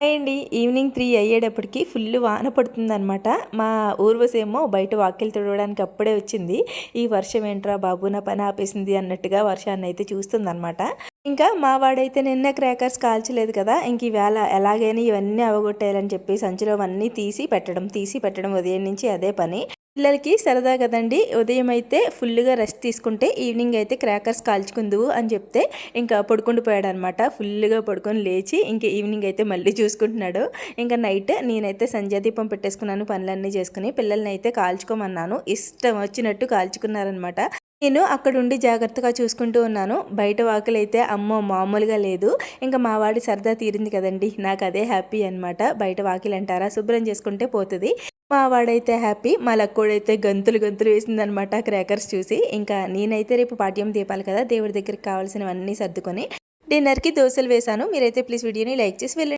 అండి evening three అయ్యేటప్పటికి full వాన పడుతుందనమాట మా ఊర్వశేమో బయట వాకిలు తుడవడానికి అప్పుడే వచ్చింది. ఈ వర్షం ఏంట్రా బాబు నా పని ఆపేసింది అన్నట్టుగా వర్షాన్ని అయితే చూస్తుందనమాట ఇంకా మా వాడైతే నిన్న క్రాకర్స్ కాల్చలేదు కదా ఇంక ఈవేళ ఎలాగైనా ఇవన్నీ అవగొట్టేయాలని చెప్పి సంచిలో అవన్నీ తీసి పెట్టడం తీసి పెట్టడం ఉదయం నుంచి అదే పని. పిల్లలకి సరదా కదండి. ఉదయం అయితే ఫుల్గా రెస్ట్ తీసుకుంటే ఈవినింగ్ అయితే క్రాకర్స్ కాల్చుకుందువు అని చెప్తే ఇంకా పడుకుంటూ అనమాట ఫుల్గా పడుకొని లేచి ఇంకా ఈవినింగ్ అయితే మళ్ళీ చూసుకుంటున్నాడు. ఇంకా నైట్ నేనైతే సంధ్యాదీపం పెట్టేసుకున్నాను పనులన్నీ చేసుకుని పిల్లల్ని అయితే కాల్చుకోమన్నాను. ఇష్టం వచ్చినట్టు కాల్చుకున్నారనమాట. నేను అక్కడ ఉండి జాగ్రత్తగా చూసుకుంటూ ఉన్నాను. బయట వాకులు అయితే అమ్మో మామూలుగా లేదు. ఇంకా మా వాడి సరదా తీరింది కదండి. నాకు అదే హ్యాపీ అనమాట బయట వాకిలు అంటారా శుభ్రం చేసుకుంటే పోతుంది. మా వాడైతే హ్యాపీ మా లక్కోడైతే గంతులు గంతులు వేసిందనమాట క్రాకర్స్ చూసి. ఇంకా నేనైతే రేపు పాఠ్యం దీపాలి కదా దేవుడి దగ్గరికి కావాల్సినవన్నీ సర్దుకొని డిన్నర్కి దోశలు వేశాను మీరైతే ప్లీజ్ వీడియోని లైక్ చేసి వెళ్ళండి.